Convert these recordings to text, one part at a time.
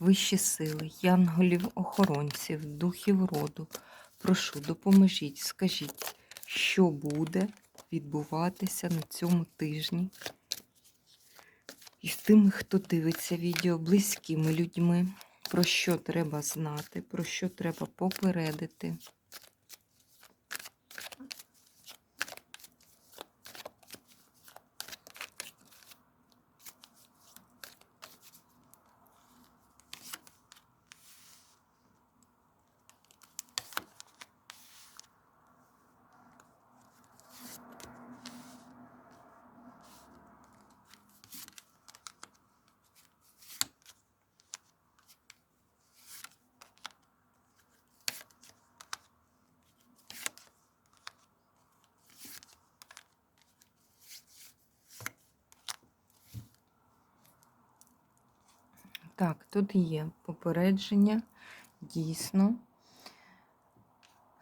вищі сили, янголів-охоронців, духів роду. Прошу, допоможіть, скажіть, що буде відбуватися на цьому тижні із тими, хто дивиться відео, близькими людьми, про що треба знати, про що треба попередити. Так, тут є попередження, дійсно.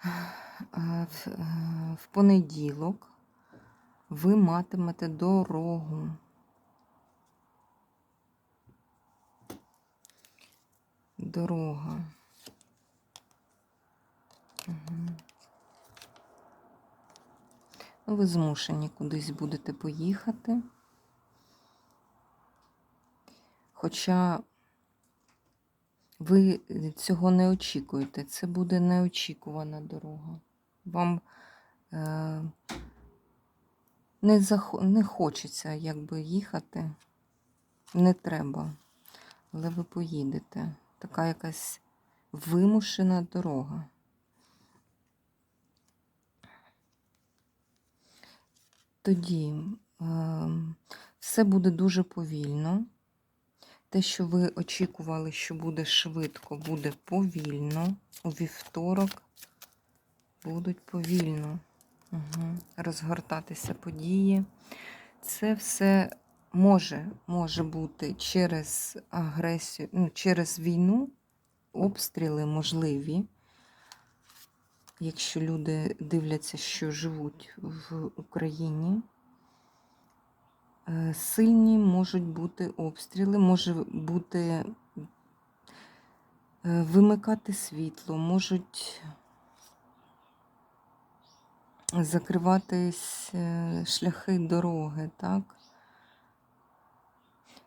Е, В, е, понеділок ви матимете дорогу. Дорога. Угу. Ви змушені кудись будете поїхати. Хоча ви цього не очікуєте, це буде неочікувана дорога. Вам е, не, зах... не хочеться якби їхати, не треба, але ви поїдете. Така якась вимушена дорога. Тоді е, все буде дуже повільно. Те, що ви очікували, що буде швидко, буде повільно. У вівторок будуть повільно угу. розгортатися події. Це все може може бути через агресію, ну, через війну, обстріли можливі. Якщо люди дивляться, що живуть в Україні. Е, сильні можуть бути обстріли, може бути е, вимикати світло, можуть закриватись е, шляхи дороги, так?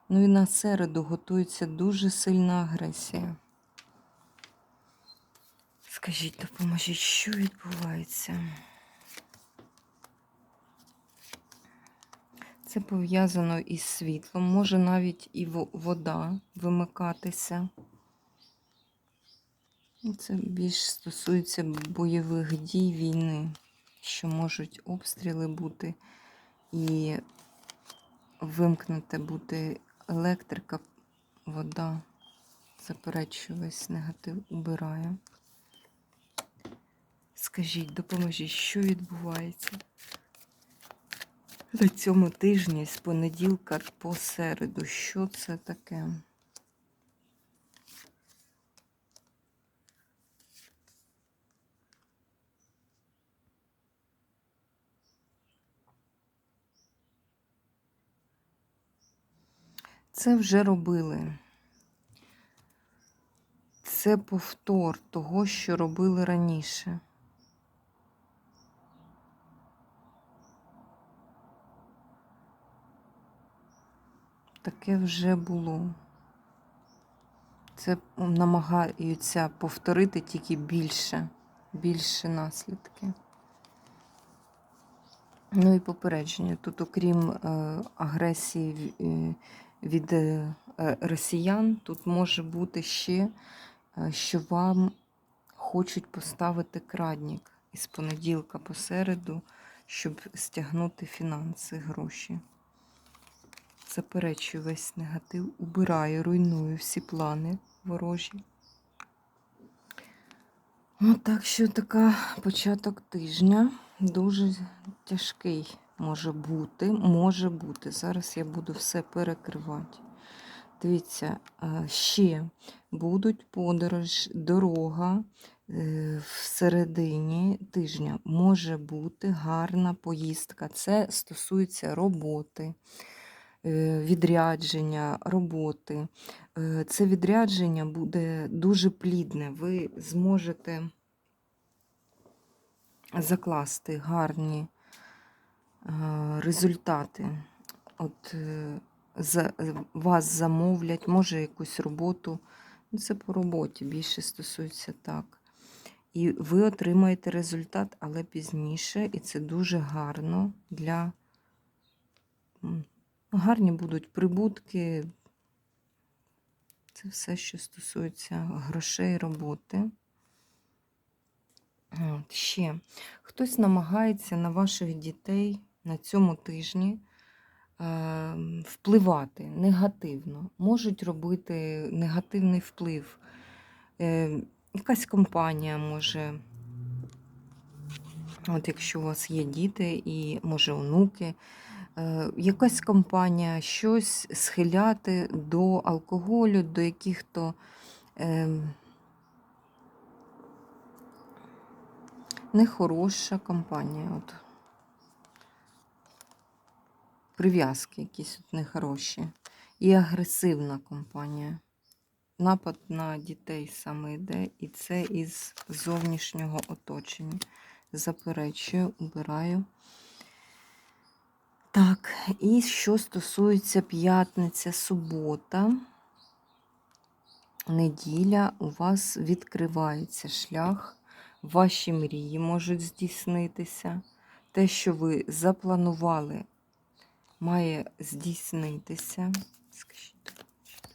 Ну і на середу готується дуже сильна агресія. Скажіть, допоможіть, що відбувається? Це пов'язано із світлом, може навіть і вода вимикатися. Це більш стосується бойових дій війни, що можуть обстріли бути і вимкнути бути електрика, вода. Заперечую весь негатив убираю. Скажіть, допоможіть, що відбувається? На цьому тижні з понеділка по середу. Що це таке? Це вже робили. Це повтор того, що робили раніше. Таке вже було. Це намагаються повторити тільки більше, більше наслідки. Ну і попередження. Тут, окрім е, агресії е, від е, росіян, тут може бути ще, що вам хочуть поставити крадник із понеділка по середу, щоб стягнути фінанси, гроші заперечую весь негатив, убираю, руйную всі плани ворожі. Ну, так що така початок тижня дуже тяжкий може бути. Може бути. Зараз я буду все перекривати. Дивіться, е, ще будуть подорож, дорога е, в середині тижня. Може бути гарна поїздка. Це стосується роботи, відрядження, роботи. Е, Це відрядження буде дуже плідне. Ви зможете закласти гарні е, результати. От е, вас замовлять, може якусь роботу. Ну, Це по роботі більше стосується так. І ви отримаєте результат, але пізніше, і це дуже гарно для гарні будуть прибутки. Це все, що стосується грошей роботи. От, ще хтось намагається на ваших дітей на цьому тижні е, впливати негативно, можуть робити негативний вплив. Е, якась компанія може, от якщо у вас є діти і може онуки, якась компанія щось схиляти до алкоголю, до яких-то. Е, Нехороша компанія. От. Прив'язки якісь от нехороші. І агресивна компанія. Напад на дітей саме йде, і це із зовнішнього оточення. Заперечую, убираю. Так, і що стосується п'ятниця, субота, неділя, у вас відкривається шлях. Ваші мрії можуть здійснитися. Те, що ви запланували, має здійснитися. Скажіть, допоможіть, щас.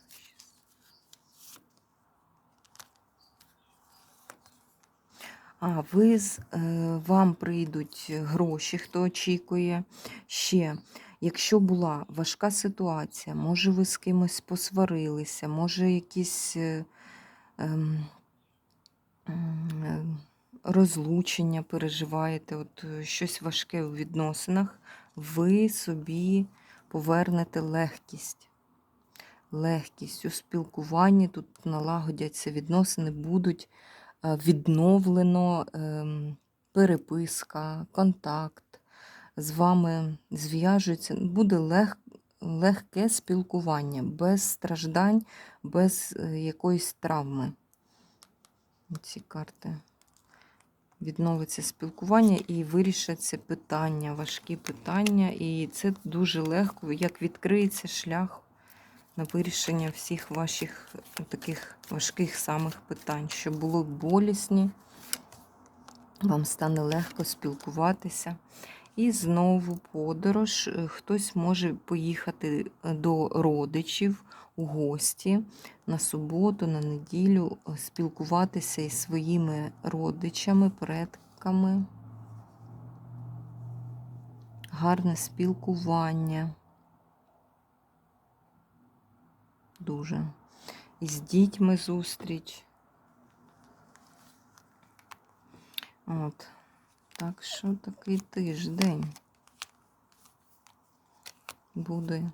А, ви з, е, вам прийдуть гроші, хто очікує. Ще, якщо була важка ситуація, може ви з кимось посварилися, може якісь. Е, ем, розлучення переживаєте, от е, щось важке у відносинах, ви собі повернете легкість. Легкість у спілкуванні, тут налагодяться відносини, будуть відновлено ем, переписка, контакт, з вами зв'яжуться, буде лег, легке спілкування, без страждань, без е, якоїсь травми. Ці карти відновиться спілкування і вирішаться питання, важкі питання. І це дуже легко, як відкриється шлях на вирішення всіх ваших таких важких самих питань, що було болісні, вам стане легко спілкуватися. І знову подорож. Хтось може поїхати до родичів у гості на суботу, на неділю, спілкуватися із своїми родичами, предками. Гарне спілкування. Дуже. І з дітьми зустріч. От. Так що такий тиждень буде.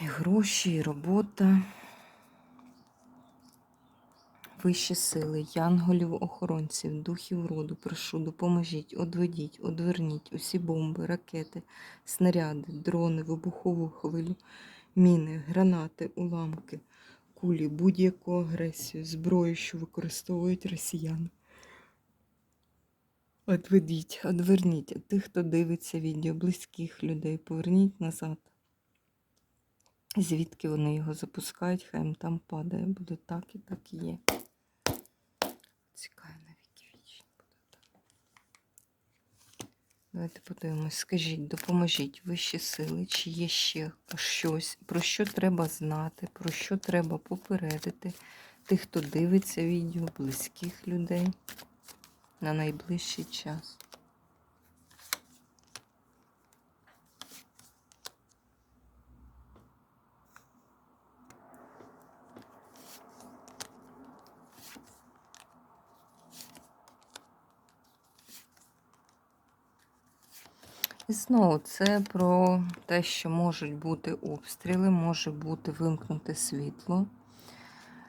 І гроші, і робота. Вищі сили, янголів, охоронців, духів роду, прошу, допоможіть, одведіть, одверніть усі бомби, ракети, снаряди, дрони, вибухову хвилю, міни, гранати, уламки, кулі, будь-яку агресію, зброю, що використовують росіяни. Одведіть, одверніть тих, хто дивиться відео, близьких людей, поверніть назад. Звідки вони його запускають, хай їм там падає. Буде так і так і є. Цікаво, навіки вічні буде так. Давайте подивимось. Скажіть, допоможіть вищі сили, чи є ще щось, про що треба знати, про що треба попередити тих, хто дивиться відео, близьких людей на найближчий час. І знову це про те, що можуть бути обстріли, може бути вимкнуте світло.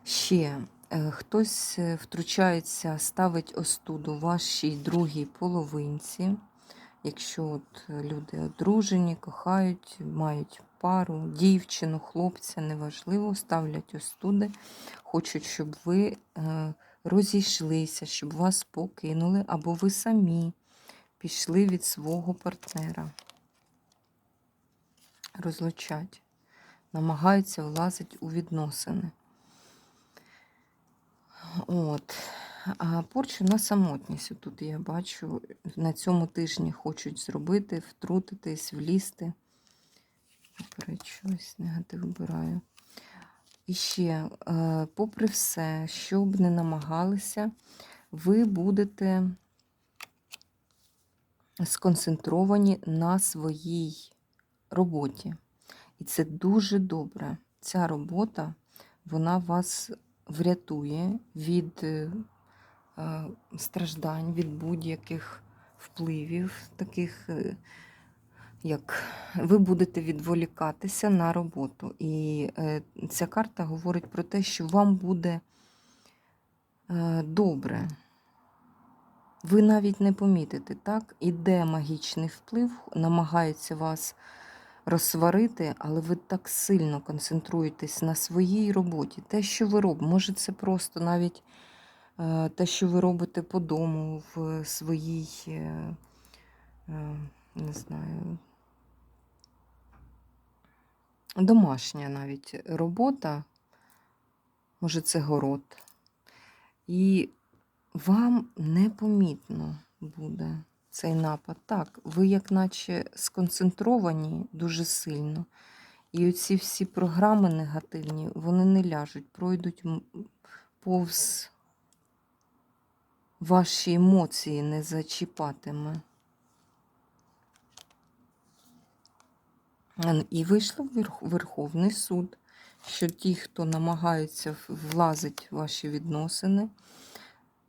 Ще е, хтось е, втручається, ставить остуду вашій другій половинці. Якщо от люди одружені, кохають, мають пару, дівчину, хлопця, неважливо, ставлять остуди, хочуть, щоб ви е, розійшлися, щоб вас покинули, або ви самі пішли від свого партнера. Розлучать. Намагаються влазити у відносини. От. А порчу на самотність. Тут я бачу, на цьому тижні хочуть зробити, втрутитись, влізти. Щось негатив вибираю. І ще, е, попри все, що б не намагалися, ви будете сконцентровані на своїй роботі. І це дуже добре. Ця робота, вона вас врятує від е, е, страждань, від будь-яких впливів, таких, е, як ви будете відволікатися на роботу. І ця карта говорить про те, що вам буде добре. Ви навіть не помітите, так? Іде магічний вплив, намагається вас розсварити, але ви так сильно концентруєтесь на своїй роботі. Те, що ви робите, може, це просто навіть е, те, що ви робите по дому, в своїй, е, е, не знаю, домашня навіть робота, може, це город. І вам непомітно буде цей напад. Так, ви, як наче, сконцентровані дуже сильно. І оці всі програми негативні, вони не ляжуть, пройдуть повз ваші емоції не зачіпатиме. І вийшло в Верховний суд, що ті, хто намагаються влазити в ваші відносини,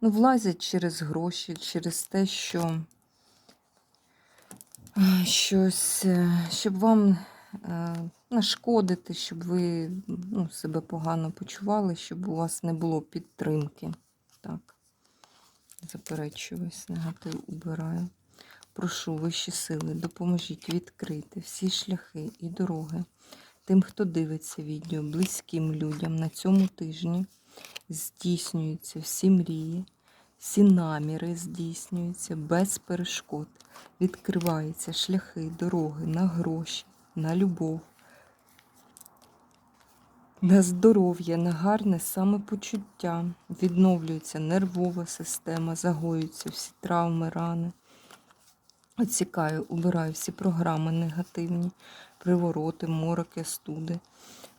ну, влазять через гроші, через те, що е, щось, е, щоб вам е, нашкодити, щоб ви ну, себе погано почували, щоб у вас не було підтримки. Так, заперечуюсь, негатив убираю. Прошу вищі сили, допоможіть відкрити всі шляхи і дороги тим, хто дивиться відео, близьким людям на цьому тижні здійснюються всі мрії, всі наміри здійснюються без перешкод. Відкриваються шляхи, дороги на гроші, на любов, на здоров'я, на гарне самопочуття. Відновлюється нервова система, загоюються всі травми, рани. Оцікаю, убираю всі програми негативні, привороти, мороки, студи,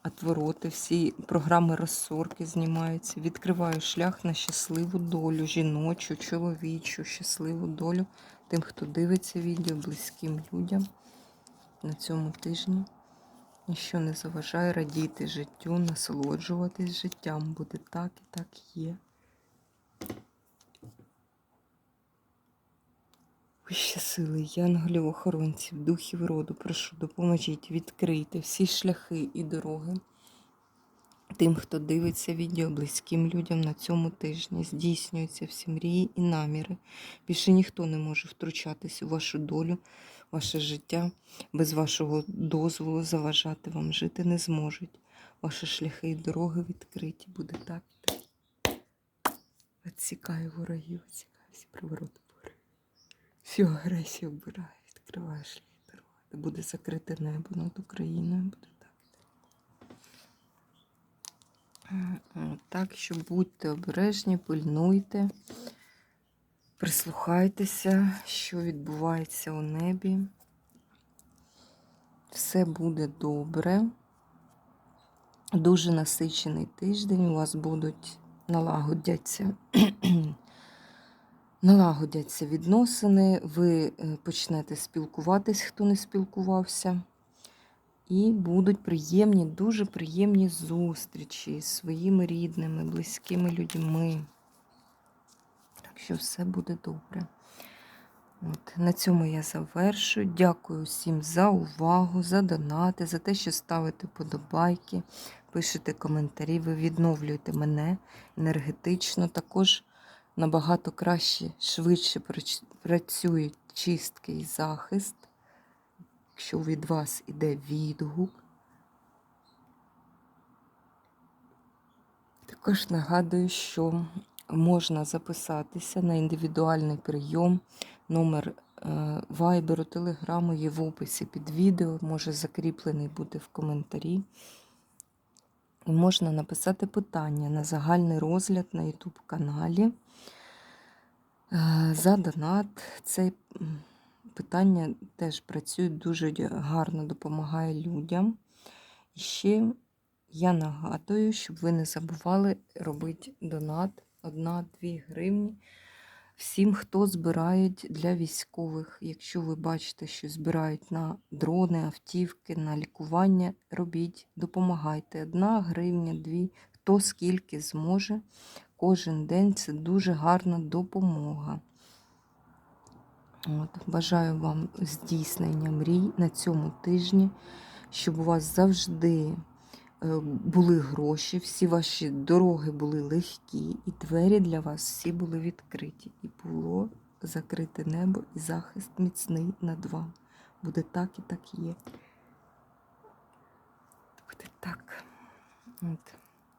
отвороти, всі програми розсорки знімаються. Відкриваю шлях на щасливу долю, жіночу, чоловічу, щасливу долю тим, хто дивиться відео, близьким людям на цьому тижні. Ніщо не заважає радіти життю, насолоджуватись життям. Буде так і так є. Вищі сили, янголів, охоронців, духів роду, прошу, допоможіть відкрити всі шляхи і дороги тим, хто дивиться відео близьким людям на цьому тижні. Здійснюються всі мрії і наміри. Більше ніхто не може втручатись у вашу долю, ваше життя. Без вашого дозволу заважати вам жити не зможуть. Ваші шляхи і дороги відкриті. Буде так. Відсікаю ворогів, відсікаю всі привороти. Всю агресію вбираю, відкриваю шлях дороги. Буде закрите небо над Україною. Буде так. Е, Так що будьте обережні, пильнуйте, прислухайтеся, що відбувається у небі. Все буде добре. Дуже насичений тиждень. У вас будуть налагодяться налагодяться відносини, ви е, почнете спілкуватись, хто не спілкувався. І будуть приємні, дуже приємні зустрічі з своїми рідними, близькими людьми. Так що все буде добре. От, на цьому я завершую. Дякую всім за увагу, за донати, за те, що ставите подобайки, пишете коментарі, ви відновлюєте мене енергетично. Також набагато краще, швидше прач- працюють чистки і захист, якщо від вас іде відгук. Також нагадую, що можна записатися на індивідуальний прийом. Номер е, вайберу, телеграму є в описі під відео, може закріплений бути в коментарі. І можна написати питання на загальний розгляд на YouTube каналі. Е, За донат. Це питання теж працює дуже гарно, допомагає людям. І ще я нагадую, щоб ви не забували робити донат 1-2 гривні. Всім, хто збирають для військових. Якщо ви бачите, що збирають на дрони, автівки, на лікування, робіть, допомагайте. Одна гривня, дві, хто скільки зможе. Кожен день це дуже гарна допомога. От, бажаю вам здійснення мрій на цьому тижні, щоб у вас завжди е, були гроші, всі ваші дороги були легкі, і двері для вас всі були відкриті. І було закрите небо і захист міцний над вами. Буде так і так є. Буде так. От.